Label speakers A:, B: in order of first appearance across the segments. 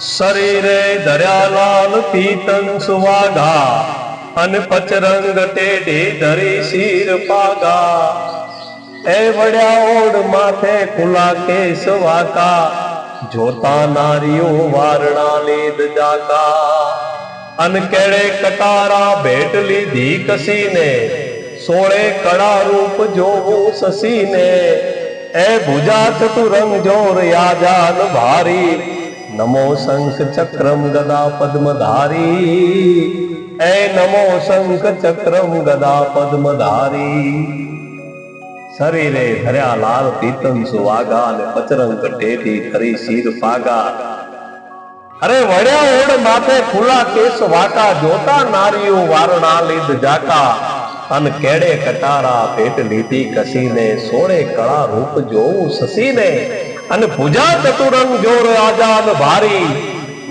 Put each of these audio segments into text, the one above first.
A: શરીરે ધર્યા લાલ પીતન સુવાગા, અન પચરંગ ટેઢી ધરી શીર પાગા. એ વડ્યા ઓડ માથે ખુલા કેસ વાકા જોતા નારીઓ વારણા લીધ જાકા અન કેળે કટારા ભેટ લીધી કસીને સોળે કળા રૂપ જોવું સસીને, એ ભુજા ચતુરંગ જોર યાજાન ભારી. નમો શંખ ચક્રમ ગદા પદ્મધારી. એ નમો શંખ ચક્રમ ગદા પદ્મધારી. શરીરે ધર્યા લાલ પીતમ સુવાગા ને પચરંગ ટેટી ધરી શીર પાગા. અરે વળ્યા ઓડ માથે ખુલ્લા કેસ વાકા, જોતા નારીઓ વારણા લીધ જાકા. અન કેડે કટારા પેટ લીધી કસીને, સોળે કળા રૂપ જોવું સસીને. અને પૂજા ચતુરંગ જોર આજાદ ભારી,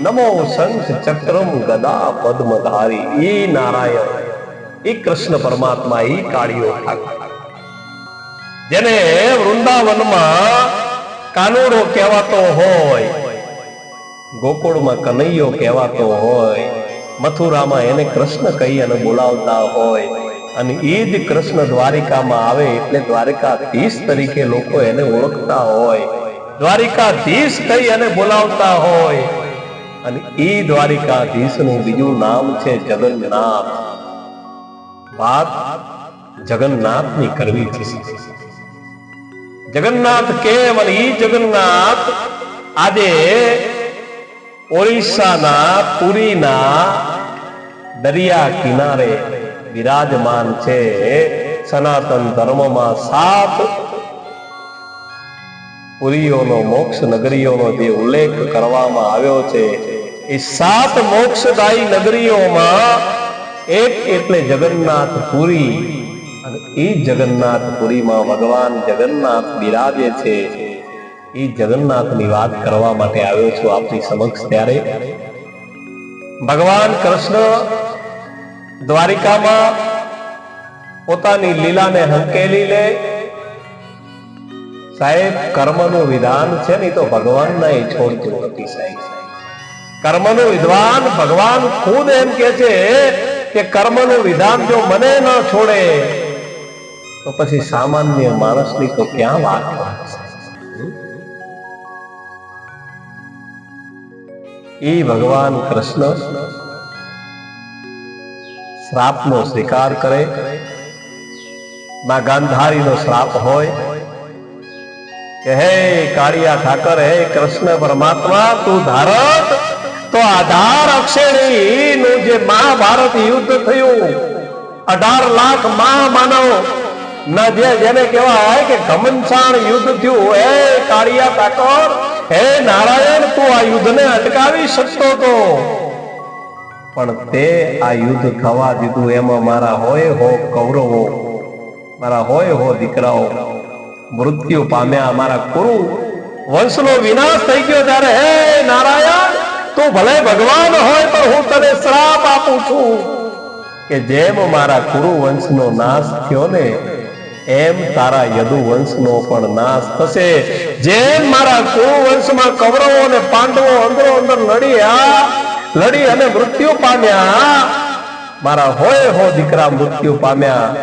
A: નમો શંખ ચક્રમ ગદા પદ્મધારી. ઈ નારાયણ, ઈ કૃષ્ણ પરમાત્મા, ઈ કાળીઓ ઠાકોર. જેને વૃંદાવનમાં કાનુડો કહેવાતો હોય, ગોકુળમાં કનૈયો કહેવાતો હોય, મથુરામાં એને કૃષ્ણ કહી અને બોલાવતા હોય અને એ જ કૃષ્ણ દ્વારિકામાં આવે એટલે દ્વારિકાધીશ તરીકે લોકો એને ઓળખતા હોય. દ્વારિકાધીશ કહી અને બોલાવતા હોય. અને એ દ્વારિકાધીશનું બીજું નામ છે જગન્નાથ. વાત જગન્નાથની કરવી છે. જગન્નાથ કેમ અને ઈ જગન્નાથ આજે ઓરિસ્સાના પુરીના દરિયા કિનારે વિરાજમાન છે. સનાતન ધર્મમાં સાત પુરીઓનો મોક્ષ, નગરીઓનો જે ઉલ્લેખ કરવામાં આવ્યો છે, એ સાત મોક્ષદાયી નગરીઓમાં એક એટલે જગન્નાથ અને એ જગન્નાથ પુરીમાં ભગવાન જગન્નાથ બિરાજે છે. એ જગન્નાથની વાત કરવા માટે આવ્યો છું આપની સમક્ષ ત્યારે. ભગવાન કૃષ્ણ દ્વારિકામાં પોતાની લીલાને હંકેલી લે. સાહેબ, કર્મનું વિધાન છે ને તો ભગવાન ના છોડતું નથી સાહેબ. કર્મનું વિદ્વાન ભગવાન ખુદ એમ કે છે કે કર્મનું વિધાન જો મને ન છોડે, તો પછી સામાન્ય માણસની તો ક્યાં વાત હોય એ ભગવાન કૃષ્ણ શ્રાપનો સ્વીકાર કરે. માં ગાંધારીનો શ્રાપ હોય કે હે કાળિયા ઠાકર, હે કૃષ્ણ પરમાત્મા, તું ધારક તો આધાર અક્ષેણી નું જે મહાભારત યુદ્ધ થયું, અઢાર લાખ મહામાનવ, ના જે જેને કહેવાય કે ઘમનસાણ યુદ્ધ થયું, હે કાળિયા ઠાકોર, હે નારાયણ, તું આ યુદ્ધને અટકાવી શકતો તો પણ તે આ યુદ્ધ થવા દીધું. એમાં મારા હોય હો કૌરવો, મારા હોય હો દીકરાઓ, મૃત્યુ પામ્યા મારા કુરુ. વંશનો વિનાશ થઈ ગયો ત્યારે, હે નારાયણ, તું ભલે ભગવાન હોય, પણ હું તને શ્રાપ આપું છું. કે જેમ મારા કુરુ વંશનો નાશ થયો ને, એમ તારા યદુ વંશનો પણ નાશ થશે. જેમ મારા કુરુ વંશમાં કૌરવો અને પાંડવો અંદરો અંદર લડ્યા લડી અને મૃત્યુ પામ્યા. મારા હોય હો દીકરા મૃત્યુ પામ્યા.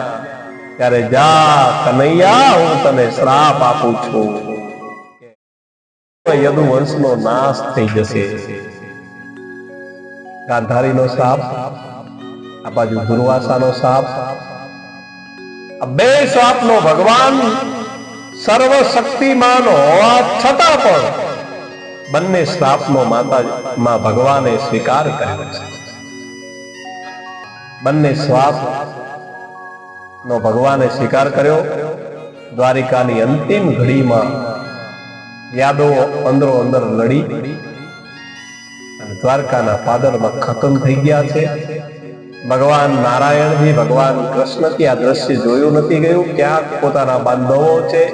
A: ત્યારે જા કનૈયા, હું તને શ્રાપ આપું છું. યદુ નો નાશ થઈ જશે. ગાંધારીનો સાપ, આ બાજુ દુર્વાસાનો શ્રાપ આ બે શ્રાપનો ભગવાન સર્વ શક્તિમાન હોવા છતાં પણ બંને શ્રાપનો માતા માં ભગવાને સ્વીકાર કર્યો છે. બંને શ્રાપ નો ભગવાને સ્વીકાર કર્યો. દ્વારિકાની અંતિમ ઘડીમાં યાદવો અંદરો અંદર લડી. દ્વારકાના પાદરમાં ખતમ થઈ ગયા છે. ભગવાન નારાયણજી, ભગવાન કૃષ્ણથી આ દ્રશ્ય જોયું નથી ગયું? ક્યાંક પોતાના બાંધવો છે,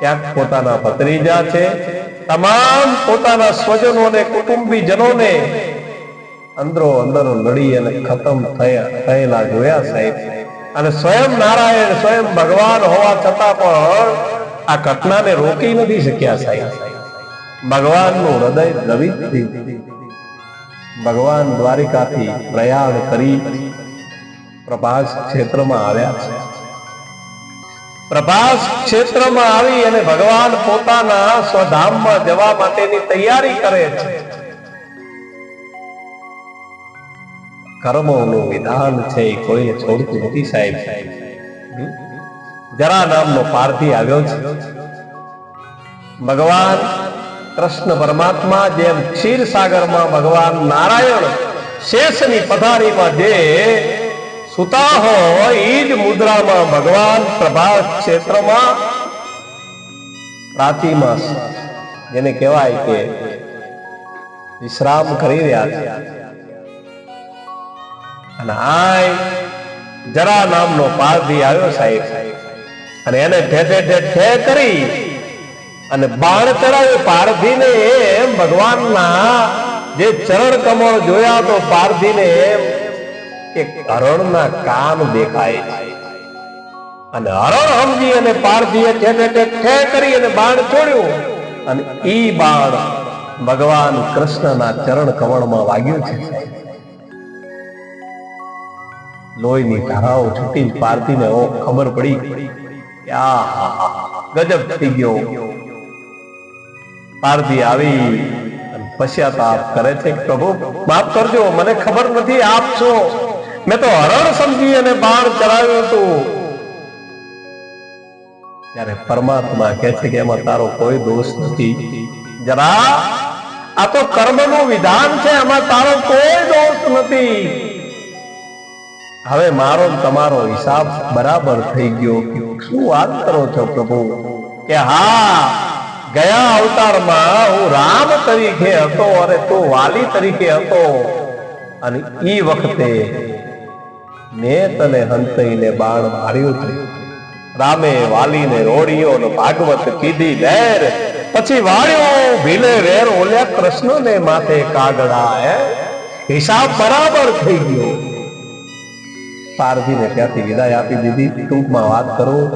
A: ક્યાંક પોતાના ભત્રીજા છે તમામ પોતાના સ્વજનો અને કુટુંબીજનોને અંદરો અંદરો લડી અને ખતમ થયા, થયેલા જોયા સાહેબ. અને સ્વયં નારાયણ, સ્વયં ભગવાન હોવા છતાં પણ આ ઘટનાને રોકી નથી શક્યા સાહેબ. ભગવાનનું હૃદય દ્રવિત થયું. ભગવાન દ્વારિકાથી પ્રયાણ કરી પ્રભાસ ક્ષેત્રમાં આવ્યા છે. પ્રભાસ ક્ષેત્રમાં આવી અને ભગવાન પોતાના સ્વધામમાં જવા માટેની તૈયારી કરે છે કર્મોનું વિધાન છે એ કોઈને છોડતું નથી સાહેબ? જરા નામનો પારથી આવ્યો છે ભગવાન કૃષ્ણ પરમાત્મા જેમ ક્ષીર સાગરમાં ભગવાન નારાયણ શેષની પથારીમાં જે સુતા હોય એ મુદ્રામાં ભગવાન પ્રભાસ ક્ષેત્રમાં પ્રાચીમાં જેને કહેવાય કે વિશ્રામ કરી રહ્યા છે. અને આય જરા નામનો પારધી આવ્યો સાહેબ. અને એને ઠે ઠે ઠે કરી અને બાણ ચડાવ્યું પારધીને એમ ભગવાનના જે ચરણ કમળ જોયા તો પારધીને એમ કે હરણના કાન દેખાય અને હરણ સમજી અને પારધીએ ઠે કરી અને બાણ છોડ્યું. અને ઈ બાણ ભગવાન કૃષ્ણના ચરણ કમળમાં વાગ્યું છે. લોહીની ધારાઓ છૂટી પારધીને ખબર પડી કે આ ગજબ થઈ ગયો. પારધી આવી પશ્ચાતાપ કરે છે પ્રભુ, માફ કરજો, મને ખબર નથી, આપ છો. મેં તો હરણ સમજી અને બાણ ચલાવ્યું હતું. ત્યારે પરમાત્મા કહે છે કે એમાં તારો કોઈ દોષ નથી. જરા, આ તો કર્મનું વિધાન છે એમાં તારો કોઈ દોષ નથી. હવે મારો તમારો હિસાબ બરાબર થઈ ગયો. શું વાત કરો છો પ્રભુ? કે હા, ગયા અવતારમાં હું રામ તરીકે હતો અને તું વાલી તરીકે હતો. અને ઈ વખતે મેં તને હંતઈને બાણ માર્યું હતું રામે વાલીને રોડિયો ને ભાગવત કીધી, લેર, પછી વાળ્યો ભીલે વેર ઓલ્યા કૃષ્ણને માથે કાગડા હે? હિસાબ બરાબર થઈ ગયો. પારધીને ત્યાંથી વિદાય આપી દીધી. ટૂંકમાં વાત કરું,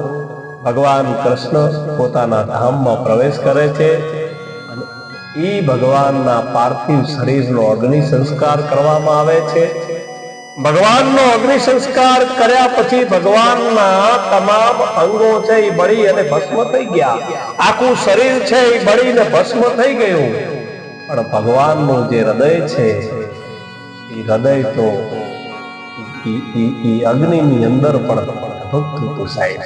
A: ભગવાન કૃષ્ણ પોતાના ધામમાં પ્રવેશ કરે છે અને ઈ ભગવાનના પાર્થિવ શરીરનો અગ્નિ સંસ્કાર કરવામાં આવે છે. ભગવાનનો અગ્નિ સંસ્કાર કર્યા પછી ભગવાનના તમામ અંગો છે એ બળી અને ભસ્મ થઈ ગયા. આખું શરીર છે એ બળીને ભસ્મ થઈ ગયું. પણ ભગવાનનું જે હૃદય છે, એ હૃદય તો અગ્નિની અંદર પણ ધબકતું સાહેબ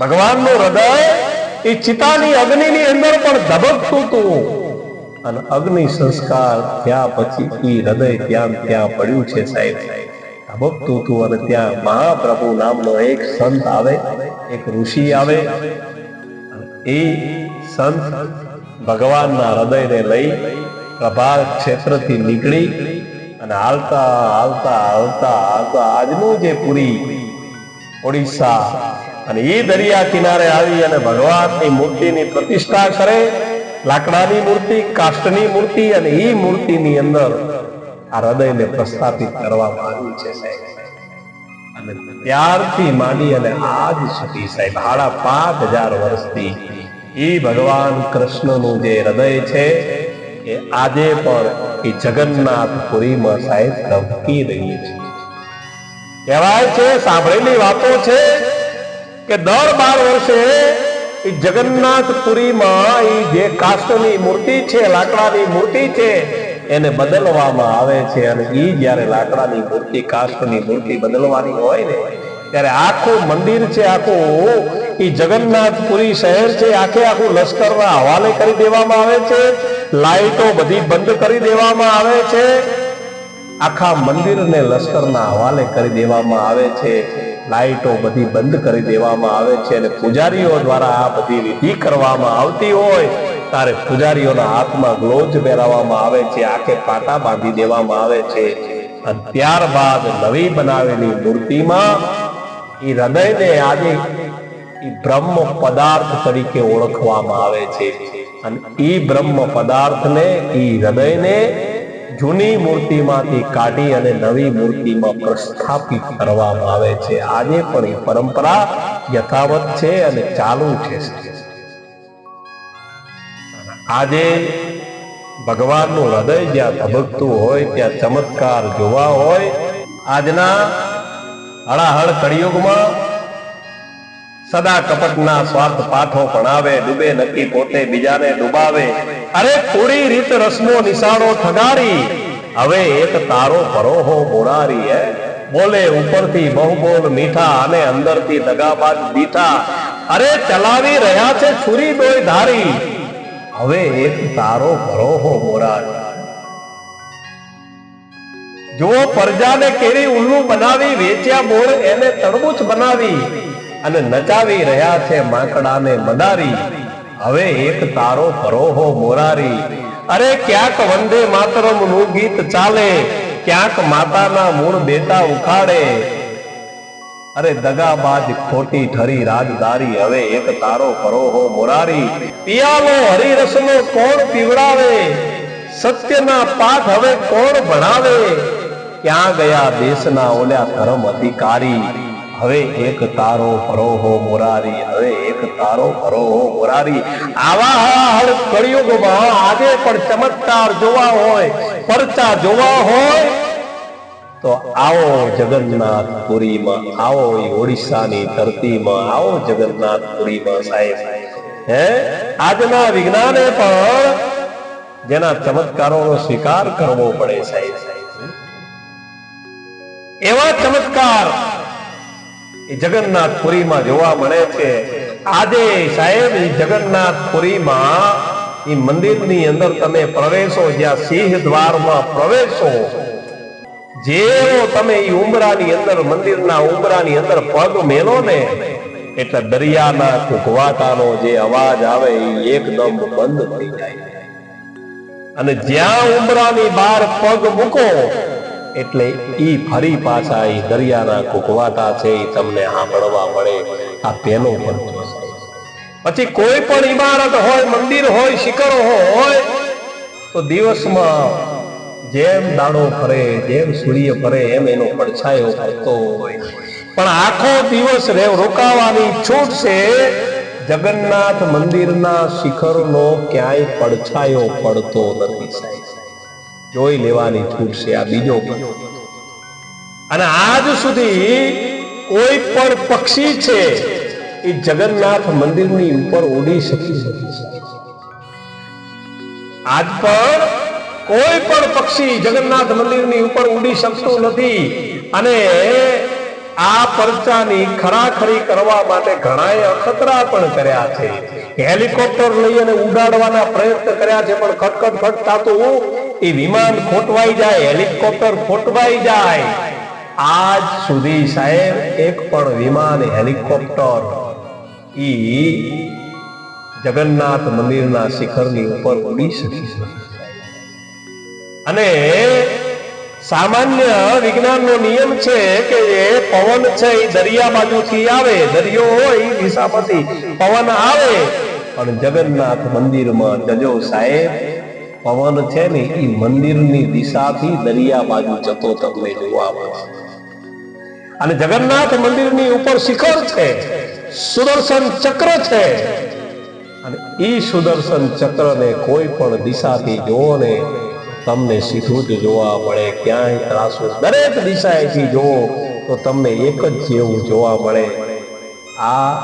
A: ભગવાનનું હૃદય એ ચિતાની અગ્નિની અંદર પણ ધબકતું હતું. અને અગ્નિ સંસ્કાર થયા પછી એ હૃદય ત્યાં ત્યાં પડ્યું છે સાહેબ. ધબકતું હતું અને ત્યાં મહાપ્રભુ નામનો એક સંત આવે, એક ઋષિ આવે. એ સંત ભગવાનના હૃદયને લઈ પ્રભાત ક્ષેત્રથી નીકળી અને હાલતા હાલતા હાલતા હાલતા આજનું જે પુરી ઓડિશા અને એ દરિયા કિનારે આવી અને ભગવાનની મૂર્તિની પ્રતિષ્ઠા કરે લાકડાની મૂર્તિ, કાષ્ટની મૂર્તિ અને એ મૂર્તિની અંદર આ હૃદયને પ્રસ્થાપિત કરવામાં આવ્યું છે અને ત્યારથી માંડી અને આજ સુધી, સાહેબ સાડા પાંચ હજાર વર્ષથી એ ભગવાન કૃષ્ણનું જે હૃદય છે, એ આજે પણ એ જગન્નાથપુરીમાં, સાહેબ, ધબકી રહી છે. કહેવાય છે, સાંભળેલી વાતો છે કે દર બાર વર્ષે જગન્નાથપુરીમાં જે કાષ્ટની મૂર્તિ છે, લાકડાની મૂર્તિ છે, એને બદલવામાં આવે છે. અને એ જ્યારે લાકડાની મૂર્તિ, કાષ્ટની મૂર્તિ બદલવાની હોય ને, ત્યારે આખું મંદિર છે, આખું એ જગન્નાથપુરી શહેર છે, આખે આખું લશ્કરના હવાલે કરી દેવામાં આવે છે, લાઈટો બધી બંધ કરી દેવામાં આવે છે. આખા મંદિરને લશ્કરના હવાલે કરી દેવામાં આવે છે. લાઈટો બધી બંધ કરી દેવામાં આવે છે અને પૂજારીઓ દ્વારા આ બધી વિધિ કરવામાં આવતી હોય, ત્યારે પૂજારીઓના હાથમાં ગ્લોજ પહેરાવવામાં આવે છે, આખે પાટા બાંધી દેવામાં આવે છે. અને ત્યારબાદ નવી બનાવેલી મૂર્તિમાં એ હૃદયને આજે બ્રહ્મ પદાર્થ તરીકે ઓળખવામાં આવે છે. અને એ બ્રહ્મ પદાર્થને એ હૃદયને જૂની મૂર્તિમાંથી કાઢી અને નવી મૂર્તિમાં પ્રસ્થાપિત કરવામાં આવે છે. આજે પણ એ પરંપરા યથાવત છે અને ચાલુ છે. આજે ભગવાનનું હૃદય જ્યાં ધબકતું હોય, ત્યાં ચમત્કાર જોવા હોય. આજના હળાહળ કળિયુગમાં સદા કપટના સ્વાર્થ પાઠો ભણાવે, ડૂબે નક્કી પોતે બીજાને ડૂબાવે. અરે થોડી રીત રસમો નિશાળો ઠગારી. હવે એક તારો પરોહો મોરારી હે. બોલે ઉપરથી બહુ બોલ મીઠા અને અંદરથી દગાબાજ દીઠા અરે ચલાવી રહ્યા છે છુરી ડોય ધારી. હવે એક તારો ભરોહો મોરારી. જો પરજાને કેરી ઉલ્લુ બનાવી, વેચ્યા બોર એને તડબૂચ બનાવી. અને નચાવી રહ્યા છે માંકડાને મદારી. હવે એક તારો ભરોહો મોરારી. અરે ક્યાંક વંદે માતરમનું ગીત ચાલે, ક્યાંક માતાના મૂળ બેટા ઉખાડે. અરે દગાબાજ ખોટી ઠરી રાજદારી, હવે એક તારો ભરોહો મોરારી. પિયાલો હરિરસનો કોણ પીવડાવે? સત્યના પાઠ હવે કોણ ભણાવે? ક્યાં ગયા દેશના ઓલ્યા ધર્મ અધિકારી? હવે એક તારો ભરોહો મોરારી, હવે એક તારો ભરોહો મોરારી. આવા હળ કળિયુગમાં આજે પણ ચમત્કાર જોવા હોય, પરચા જોવા હોય. તો આવો જગન્નાથ આવો એ ઓડિશાની ધરતીમાં, આવો જગન્નાથ પુરીમાં સાહેબ. હે? આજના વિજ્ઞાને પણ જેના ચમત્કારોનો સ્વીકાર કરવો પડે સાહેબ. એવા ચમત્કાર એ જગન્નાથ જોવા મળે છે. આજે સાહેબ, એ જગન્નાથ એ મંદિરની અંદર તમે પ્રવેશો, જ્યાં સિંહ દ્વારમાં પ્રવેશો જેવો તમે એ ઉમરાની અંદર, મંદિરના ઉમરાની અંદર પગ મેલો ને, એટલે દરિયાના કુકવાટાનો જે અવાજ આવે એ એકદમ બંધ થઈ જાય. અને જ્યાં ઉમરાની બહાર પગ મૂકો એટલે ઈ ફરી પાછા એ દરિયાના કુકવાટા છે તમને સાંભળવા મળે. આ પેલો પરચો પછી કોઈ પણ ઇમારત હોય, મંદિર હોય, શિખરો હોય, તો દિવસમાં જેમ દાડો ફરે જેમ સૂર્ય ફરે એમ એનો પડછાયો ફરતો હોય. પણ આખો દિવસ રોકાવાની છૂટ છે, જગન્નાથ મંદિરના શિખરનો ક્યાંય પડછાયો પડતો નથી જોઈ લેવાની છૂટ છે આ બીજો અને આજ સુધી કોઈ પણ પક્ષી છે એ જગન્નાથ મંદિરની ઉપર ઉડી શકી નથી આજ પણ કોઈ પણ પક્ષી જગન્નાથ મંદિરની ઉપર ઉડી શકતું નથી અને આ પરચાની ખરાખરી કરવા માટે ઘણાએ અખતરા પણ કર્યા છે. હેલિકોપ્ટર લઈ અને ઉડાડવાના પ્રયત્ન કર્યા છે, પણ ખટખટ ખટ થતું એ વિમાન ખોટવાઈ જાય, હેલિકોપ્ટર ખોટવાઈ જાય આજ સુધી સાહેબ એક પણ વિમાન હેલિકોપ્ટર ઈ જગન્નાથ મંદિરના શિખરની ઉપર ઉડી શકી. અને સામાન્ય વિજ્ઞાનનો નિયમ છે કે એ પવન છે એ દરિયા બાજુથી આવે, દરિયો હોય દિશામાંથી પવન આવે પણ જગન્નાથ મંદિરમાં જજો સાહેબ પવન છે ને એ મંદિરની દિશાથી દરિયા બાજુ જતો તમને જોવા મળે. અને જગન્નાથ મંદિરની ઉપર શિખર છે, સુદર્શન ચક્ર છે. અને એ સુદર્શન ચક્રને કોઈ પણ દિશાથી જોવો ને, તમને સીધું જ જોવા મળે. ક્યાંય ત્રાસો દરેક દિશાએથી જોવો તો તમને એક જ જેવું જોવા મળે. આ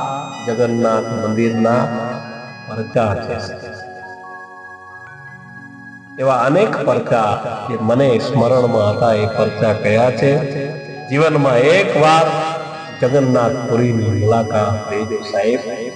A: જગન્નાથ મંદિરના પરચા છે. એવા અનેક પરચા જે મને સ્મરણમાં હતા, એ પરચા કયા છે? જીવનમાં એક વાર જગન્નાથપુરીની મુલાકાત લેજો સાહેબ.